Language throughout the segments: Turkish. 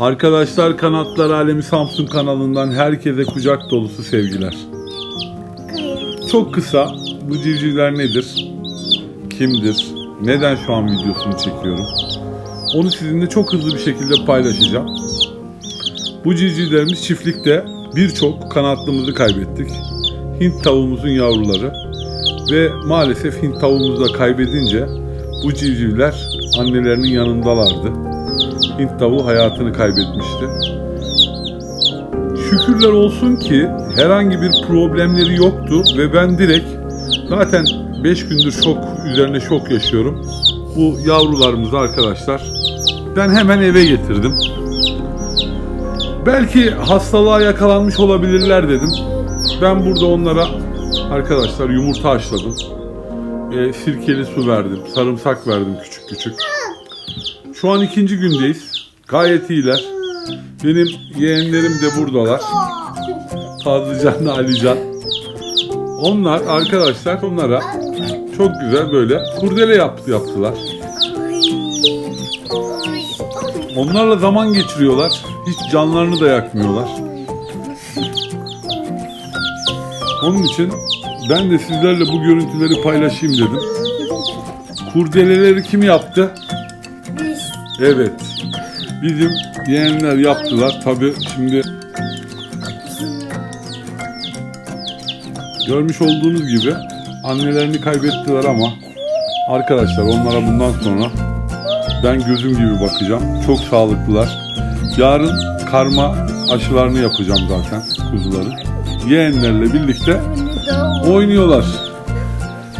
Arkadaşlar Kanatlar Alemi Samsun kanalından herkese kucak dolusu sevgiler. Çok kısa bu civcivler nedir? Kimdir? Neden şu an videosunu çekiyorum? Onu sizinle çok hızlı bir şekilde paylaşacağım. Bu civcivlerimiz çiftlikte birçok kanatlımızı kaybettik. Hint tavuğumuzun yavruları ve maalesef Hint tavuğumuzu da kaybedince bu civcivler annelerinin yanındalardı. Hint tavuğu hayatını kaybetmişti. Şükürler olsun ki herhangi bir problemleri yoktu ve ben direkt zaten 5 gündür şok üzerine şok yaşıyorum. Bu yavrularımızı arkadaşlar ben hemen eve getirdim. Belki hastalığa yakalanmış olabilirler dedim. Ben burada onlara arkadaşlar yumurta haşladım. E, sirkeli su verdim. Sarımsak verdim küçük küçük. Şu an ikinci gündeyiz. Gayet iyiler. Benim yeğenlerim de buradalar. Fazlıcan'la Alican. Onlar arkadaşlar onlara çok güzel böyle kurdele yaptı yaptılar. Onlarla zaman geçiriyorlar. Hiç canlarını da yakmıyorlar. Onun için ben de sizlerle bu görüntüleri paylaşayım dedim. Kurdeleleri kim yaptı? Evet. Bizim yeğenler yaptılar. Tabi şimdi görmüş olduğunuz gibi annelerini kaybettiler ama arkadaşlar onlara bundan sonra ben gözüm gibi bakacağım. Çok sağlıklılar. Yarın karma aşılarını yapacağım zaten kuzuların. Yeğenlerle birlikte oynuyorlar.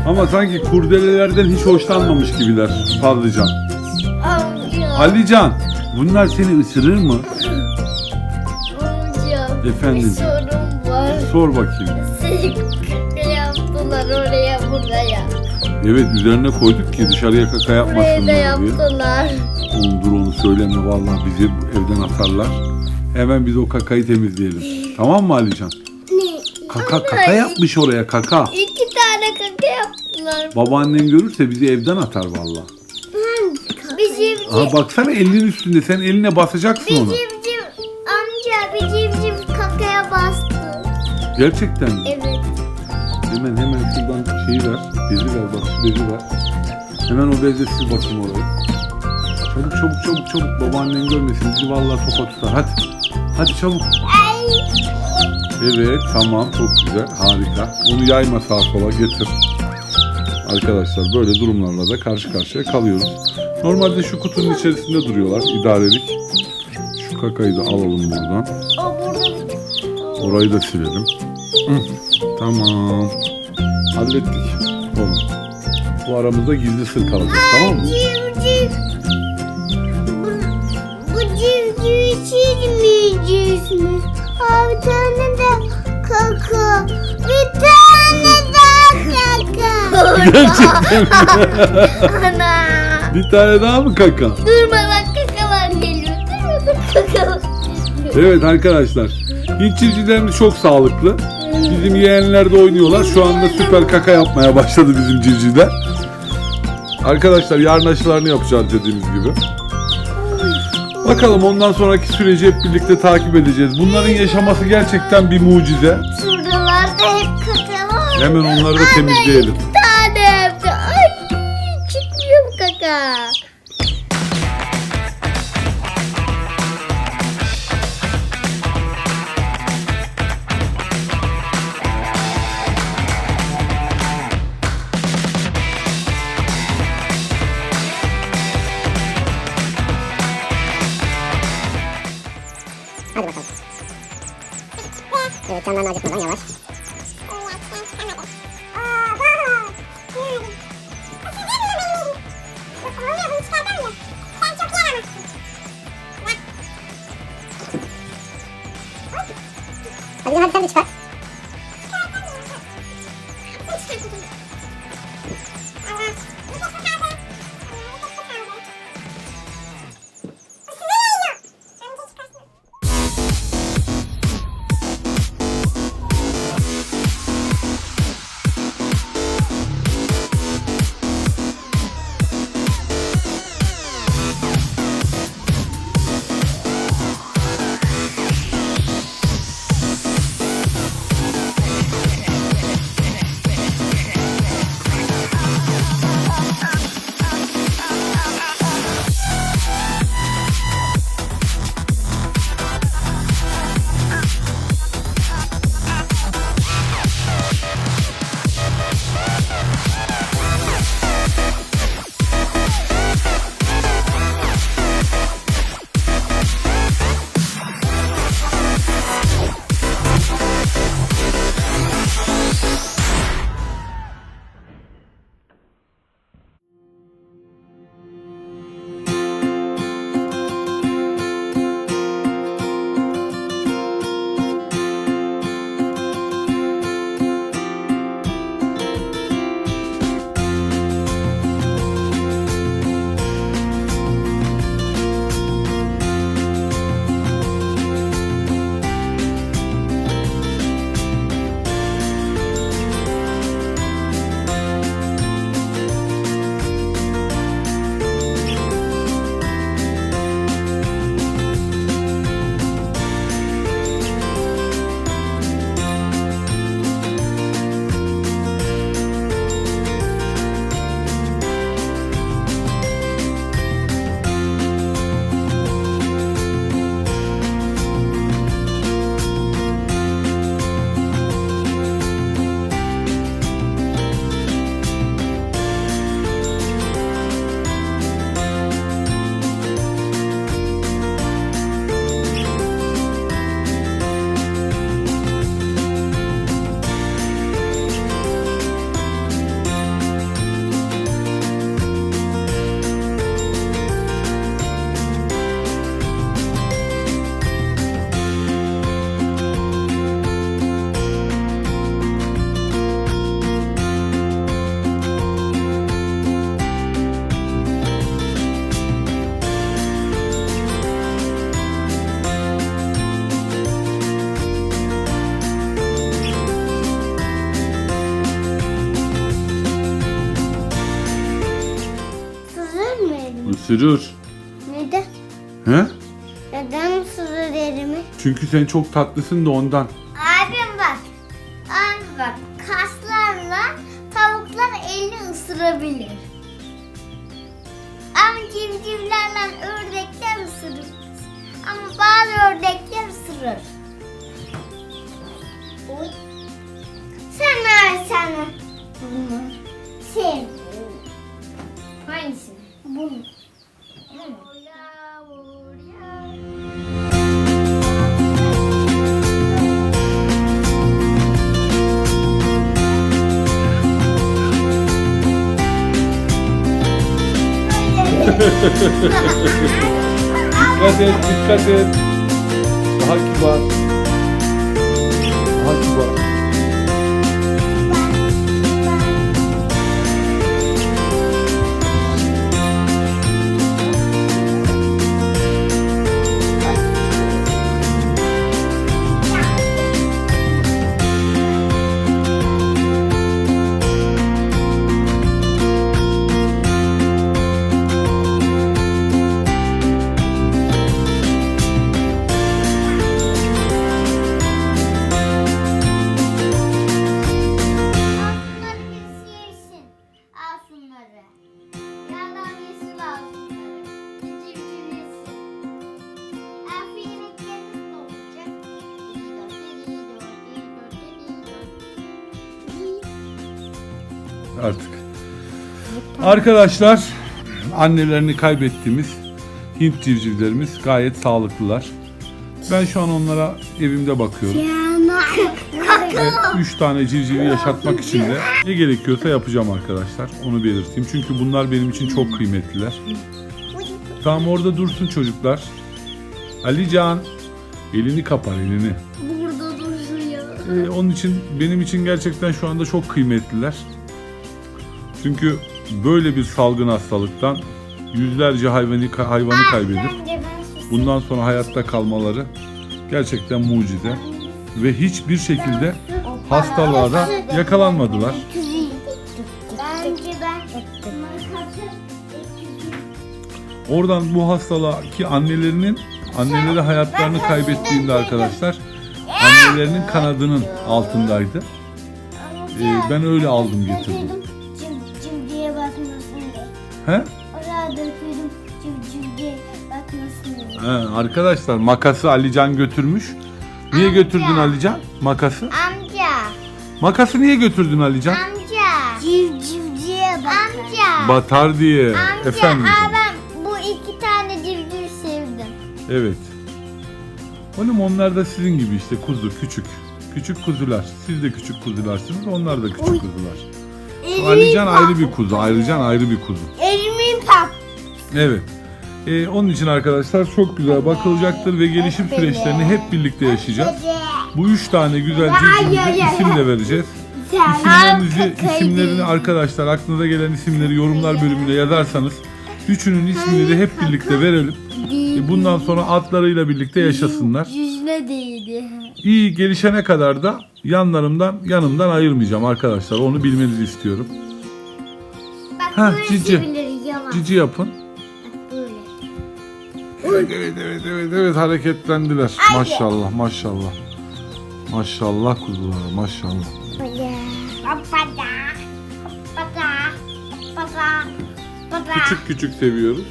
Ama sanki kurdelelerden hiç hoşlanmamış gibiler Fazlıcan. Alican, bunlar seni ısırır mı? Amca. Efendim? Bir sorun var. Sor bakayım. Kaka yaptılar oraya buraya. Evet üzerine koyduk ki dışarıya kaka Buraya da yapmasınlar diye. yaptılar. Oğlum dur onu söyleme vallahi bizi evden atarlar. Hemen biz o kakayı temizleyelim. Tamam mı Alican? Ne? Kaka kaka yapmış oraya kaka. İki tane kaka yaptılar. Babaannen görürse bizi evden atar vallahi. Civciv. Aha baksana elinin üstünde sen eline basacaksın Bir onu. civciv. Amca bir civciv kakaya bastı. Gerçekten mi? Evet. Hemen hemen şuradan şeyi ver. Bezi ver bak şu bezi ver. Hemen o bezle sil bakayım orayı. Çabuk çabuk çabuk çabuk babaannen görmesin bizi vallahi topa tutar hadi. Hadi çabuk. Ay. Evet tamam çok güzel harika. Onu yayma sağa sola getir. Arkadaşlar böyle durumlarla da karşı karşıya kalıyoruz. Normalde şu kutunun içerisinde duruyorlar idarelik. Şu kakayı da alalım buradan. Orayı da silelim. Hı, tamam. Hallettik. Oğlum. Bu aramızda gizli sır kalacak tamam mı? Civciv. Bu, bu civcivi çizmeyeceğiz mi? Aa, bir tane de kaka. Bir tane daha kaka. Gerçekten mi? Ana. Bir tane daha mı kaka? Durmadan kakalar geliyor. Kakalar. Evet arkadaşlar. Hint civcivlerimiz çok sağlıklı. Bizim yeğenler de oynuyorlar. Şu anda süper kaka yapmaya başladı bizim civcivler. Arkadaşlar yarın aşılarını yapacağız dediğimiz gibi. Bakalım ondan sonraki süreci hep birlikte takip edeceğiz. Bunların yaşaması gerçekten bir mucize. Şuralarda hep kaka var. Hemen onları da temizleyelim. Çıkmıyor bu kaka. Hadi bakalım. Evet canlarını acıtmadan yavaş. Hadi hadi sen de çıkar. Isırır. Neden? He? Neden ısırır elimi? Çünkü sen çok tatlısın da ondan. Abim bak. Abi bak. Kaslarla tavuklar elini ısırabilir. Ama civcivlerle ördekler ısırır. Ama bazı ördekler ısırır. Oy. Sen versene. Bunu. Sen. Hangisini? Bunu. Dikkat et, dikkat et. Daha kibar. Daha kibar. Artık. Arkadaşlar annelerini kaybettiğimiz Hint civcivlerimiz gayet sağlıklılar. Ben şu an onlara evimde bakıyorum. Ve 3 tane civcivi yaşatmak için de ne gerekiyorsa yapacağım arkadaşlar. Onu belirteyim. Çünkü bunlar benim için çok kıymetliler. Tamam orada dursun çocuklar. Alican elini kapar elini. Burada dursun ya. Ee, onun için benim için gerçekten şu anda çok kıymetliler. Çünkü böyle bir salgın hastalıktan yüzlerce hayvanı hayvanı kaybedip bundan sonra hayatta kalmaları gerçekten mucize. Ve hiçbir şekilde hastalığa da yakalanmadılar. Oradan bu hastalığa ki annelerinin anneleri hayatlarını kaybettiğinde arkadaşlar annelerinin kanadının altındaydı. Ee, ben öyle aldım getirdim. He? Oraya bakmasın. He, arkadaşlar makası Alican götürmüş. Niye götürdün Alican makası? Amca. Makası niye götürdün Alican? Amca. Civcivciye bak. Amca. Batar diye. Amca. Efendim. aa, ben bu iki tane civciv sevdim. Evet. Oğlum onlar da sizin gibi işte kuzu küçük. Küçük kuzular. Siz de küçük kuzularsınız. Onlar da küçük kuzular. Alican ayrı bir kuzu. Alican ayrı bir kuzu. Evet. Ee, onun için arkadaşlar çok güzel bakılacaktır ve gelişim süreçlerini hep birlikte yaşayacağız. Bu üç tane güzel civcivimize isim de vereceğiz. İsimlerinizi, isimlerini arkadaşlar aklınıza gelen isimleri yorumlar bölümüne yazarsanız üçünün ismini de hep birlikte verelim. E, Bundan sonra adlarıyla birlikte yaşasınlar. Yüzüne değdi. İyi gelişene kadar da yanlarımdan yanımdan ayırmayacağım arkadaşlar. Onu bilmenizi istiyorum. Bak Ha, cici. Cici yapın. Evet evet evet evet, evet hareketlendiler. Maşallah maşallah. Maşallah kuzular maşallah. Küçük küçük seviyoruz.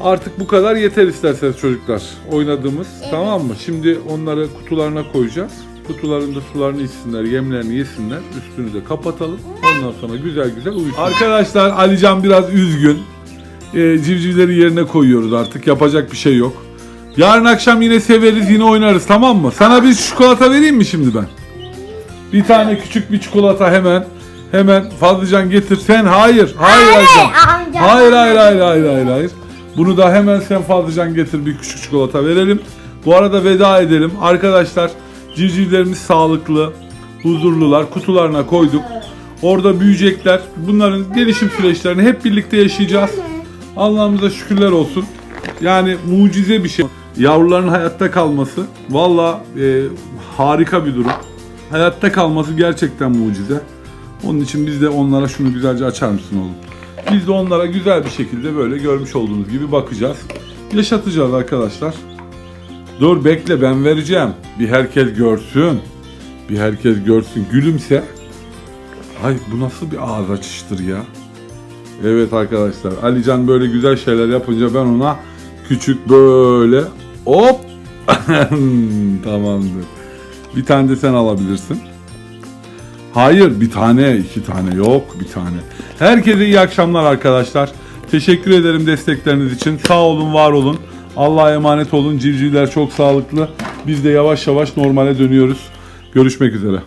Artık bu kadar yeter isterseniz çocuklar. Oynadığımız tamam mı? Şimdi onları kutularına koyacağız. Kutularında sularını içsinler, yemlerini yesinler. Üstünü de kapatalım. Ondan sonra güzel güzel uyusun. Arkadaşlar Alican biraz üzgün. Ee, civcivleri yerine koyuyoruz artık. Yapacak bir şey yok. Yarın akşam yine severiz, yine oynarız tamam mı? Sana bir çikolata vereyim mi şimdi ben? Bir tane küçük bir çikolata hemen. Hemen Fazlıcan getir. Sen hayır. Hayır Alican. amca. Hayır hayır hayır hayır hayır hayır. Bunu da hemen sen Fazlıcan getir bir küçük çikolata verelim. Bu arada veda edelim. Arkadaşlar civcivlerimiz sağlıklı, huzurlular. Kutularına koyduk. Orada büyüyecekler. Bunların gelişim süreçlerini hep birlikte yaşayacağız. Allah'ımıza şükürler olsun. Yani mucize bir şey. Yavruların hayatta kalması valla e, harika bir durum. Hayatta kalması gerçekten mucize. Onun için biz de onlara şunu güzelce açar mısın oğlum? Biz de onlara güzel bir şekilde böyle görmüş olduğunuz gibi bakacağız. Yaşatacağız arkadaşlar. Dur bekle ben vereceğim. Bir herkes görsün. Bir herkes görsün. Gülümse. Ay bu nasıl bir ağız açıştır ya. Evet arkadaşlar. Alican böyle güzel şeyler yapınca ben ona küçük böyle hop tamamdır. Bir tane de sen alabilirsin. Hayır bir tane iki tane yok bir tane. Herkese iyi akşamlar arkadaşlar. Teşekkür ederim destekleriniz için. Sağ olun var olun. Allah'a emanet olun. Civcivler çok sağlıklı. Biz de yavaş yavaş normale dönüyoruz. Görüşmek üzere.